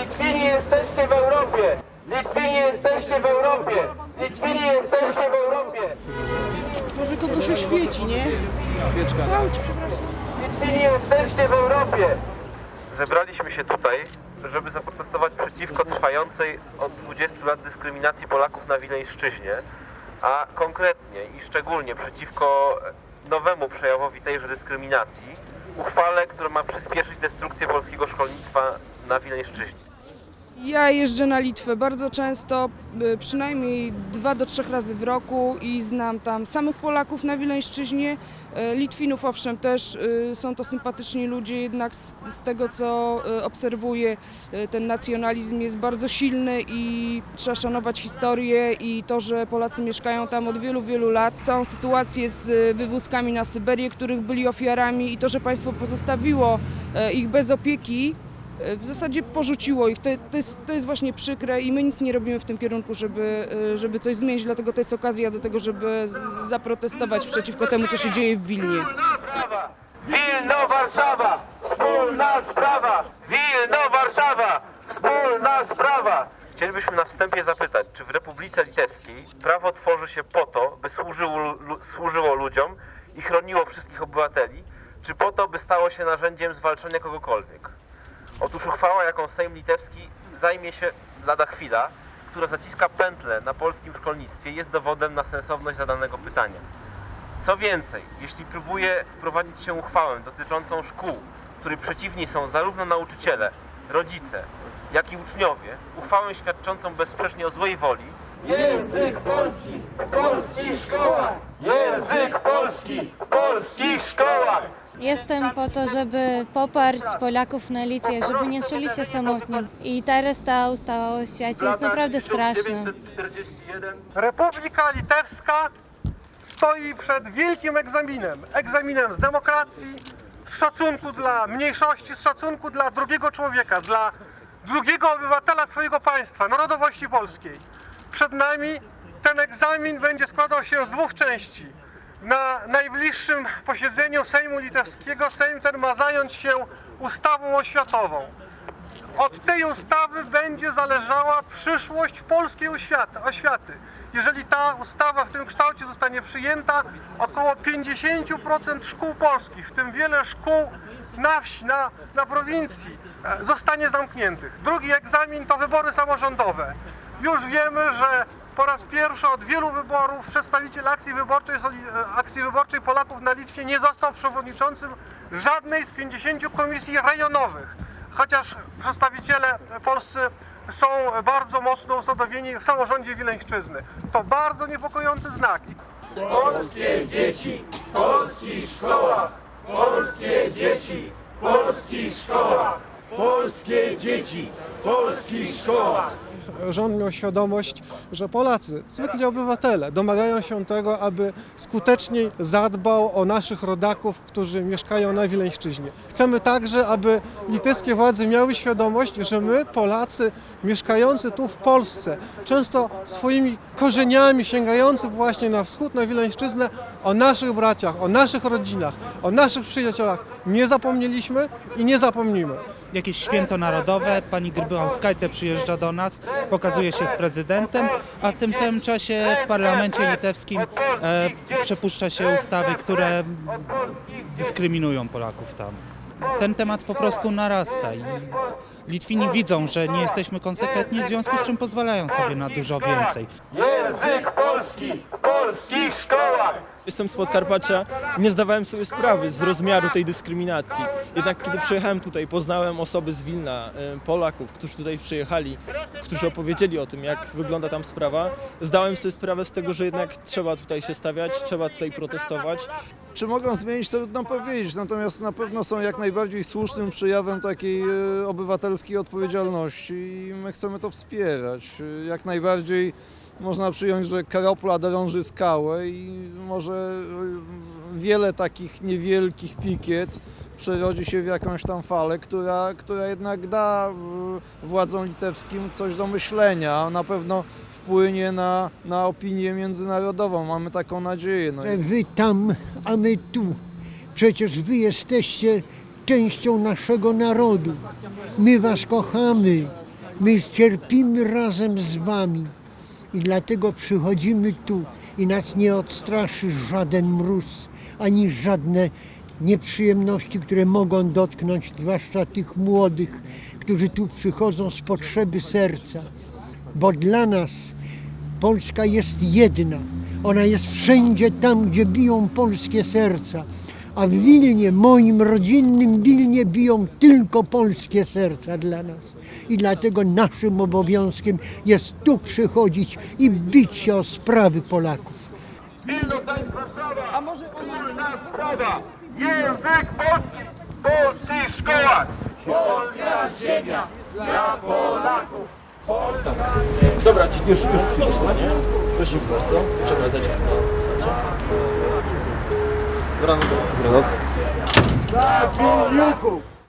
Litwini jesteście w Europie! Litwini jesteście w Europie! Litwini jesteście w Europie! Może kogoś oświeci, nie? Świeczka. Chodź, przepraszam. Litwini jesteście w Europie! Zebraliśmy się tutaj, żeby zaprotestować przeciwko trwającej od 20 lat dyskryminacji Polaków na Wileńszczyźnie, a konkretnie i szczególnie przeciwko nowemu przejawowi tejże dyskryminacji, uchwale, która ma przyspieszyć destrukcję polskiego szkolnictwa na Wileńszczyźnie. Ja jeżdżę na Litwę bardzo często, y, przynajmniej dwa do trzech razy w roku i znam tam samych Polaków na Wileńszczyźnie, y, Litwinów owszem też, y, są to sympatyczni ludzie, jednak z, z tego co obserwuję, ten nacjonalizm jest bardzo silny i trzeba szanować historię i to, że Polacy mieszkają tam od wielu, wielu lat, całą sytuację z wywózkami na Syberię, których byli ofiarami i to, że państwo pozostawiło ich bez opieki, w zasadzie porzuciło ich. To, to, jest, to jest właśnie przykre i my nic nie robimy w tym kierunku, żeby, y, żeby coś zmienić, dlatego to jest okazja do tego, żeby zaprotestować przeciwko temu, co się dzieje w Wilnie. Wilno Warszawa! Wspólna sprawa! Wilno Warszawa! Wspólna sprawa! Chcielibyśmy na wstępie zapytać, czy w Republice Litewskiej prawo tworzy się po to, by służyło, służyło ludziom i chroniło wszystkich obywateli, czy po to, by stało się narzędziem zwalczania kogokolwiek? Otóż uchwała, jaką Sejm Litewski zajmie się lada chwila, która zaciska pętlę na polskim szkolnictwie, jest dowodem na sensowność zadanego pytania. Co więcej, jeśli próbuje wprowadzić się uchwałę dotyczącą szkół, której przeciwni są zarówno nauczyciele, rodzice, jak i uczniowie, uchwałę świadczącą bezsprzecznie o złej woli, Język polski w polskich szkołach! Jestem po to, żeby poparć Polaków na Litwie, żeby nie czuli się samotni. I teraz ta ustawa o świecie jest naprawdę straszna. 1941 Republika Litewska stoi przed wielkim egzaminem. Egzaminem z demokracji, z szacunku dla mniejszości, z szacunku dla drugiego człowieka, dla drugiego obywatela swojego państwa, narodowości polskiej. Przed nami ten egzamin będzie składał się z dwóch części. Na najbliższym posiedzeniu Sejmu Litewskiego Sejm ten ma zająć się ustawą oświatową. Od tej ustawy będzie zależała przyszłość polskiej oświaty. Jeżeli ta ustawa w tym kształcie zostanie przyjęta, około 50% szkół polskich, w tym wiele szkół na wsi, na, na prowincji, e, zostanie zamkniętych. Drugi egzamin to wybory samorządowe. Już wiemy, że po raz pierwszy od wielu wyborów przedstawiciel akcji wyborczej, e, akcji wyborczej Polaków na Litwie nie został przewodniczącym żadnej z 50 komisji rejonowych chociaż przedstawiciele polscy są bardzo mocno usadowieni w samorządzie Wileńszczyzny. To bardzo niepokojący znak. Polskie dzieci polskich szkołach! Polskie dzieci polskich szkołach! Polskie dzieci w polskich szkołach! rząd miał świadomość, że Polacy, zwykli obywatele, domagają się tego, aby skuteczniej zadbał o naszych rodaków, którzy mieszkają na Wileńszczyźnie. Chcemy także, aby litewskie władze miały świadomość, że my, Polacy mieszkający tu w Polsce, często swoimi korzeniami sięgający właśnie na wschód, na Wileńszczyznę, o naszych braciach, o naszych rodzinach, o naszych przyjaciołach nie zapomnieliśmy i nie zapomnimy. Jakieś święto narodowe, pani Grybychauskajte przyjeżdża do nas, pokazuje się z prezydentem, a w tym samym czasie w parlamencie litewskim e, przepuszcza się ustawy, które dyskryminują Polaków tam. Ten temat po prostu narasta i Litwini widzą, że nie jesteśmy konsekwentni, w związku z czym pozwalają sobie na dużo więcej. Język polski w polskich szkołach! Jestem z Podkarpacia, nie zdawałem sobie sprawy z rozmiaru tej dyskryminacji. Jednak kiedy przyjechałem tutaj, poznałem osoby z Wilna, Polaków, którzy tutaj przyjechali, którzy opowiedzieli o tym, jak wygląda tam sprawa. Zdałem sobie sprawę z tego, że jednak trzeba tutaj się stawiać, trzeba tutaj protestować. Czy mogą zmienić, to trudno powiedzieć, natomiast na pewno są jak najbardziej słusznym przejawem takiej e, obywatelskiej odpowiedzialności i my chcemy to wspierać. E, Jak najbardziej można przyjąć, że karopla drąży skałę i może e, wiele takich niewielkich pikiet przerodzi się w jakąś tam falę, która, która jednak da e, władzom litewskim coś do myślenia. Na pewno wpłynie na, na opinię międzynarodową. Mamy taką nadzieję. No. wy tam, a my tu. Przecież wy jesteście częścią naszego narodu. My was kochamy. My cierpimy razem z wami i dlatego przychodzimy tu i nas nie odstraszy żaden mróz, ani żadne nieprzyjemności, które mogą dotknąć zwłaszcza tych młodych, którzy tu przychodzą z potrzeby serca. Bo dla nas Polska jest jedna. Ona jest wszędzie tam, gdzie biją polskie serca. A w Wilnie, moim rodzinnym Wilnie, biją tylko polskie serca dla nas. I dlatego naszym obowiązkiem jest tu przychodzić i bić się o sprawy Polaków. Wilno Gdańsk Warszawa! A może Wspólna sprawa! Język polski w polskich szkołach! Polska ziemia dla Polaków! Dobra, ci już, już chwilę, nie? Prosimy bardzo, przekazać. Dobranoc. Dla Polaków!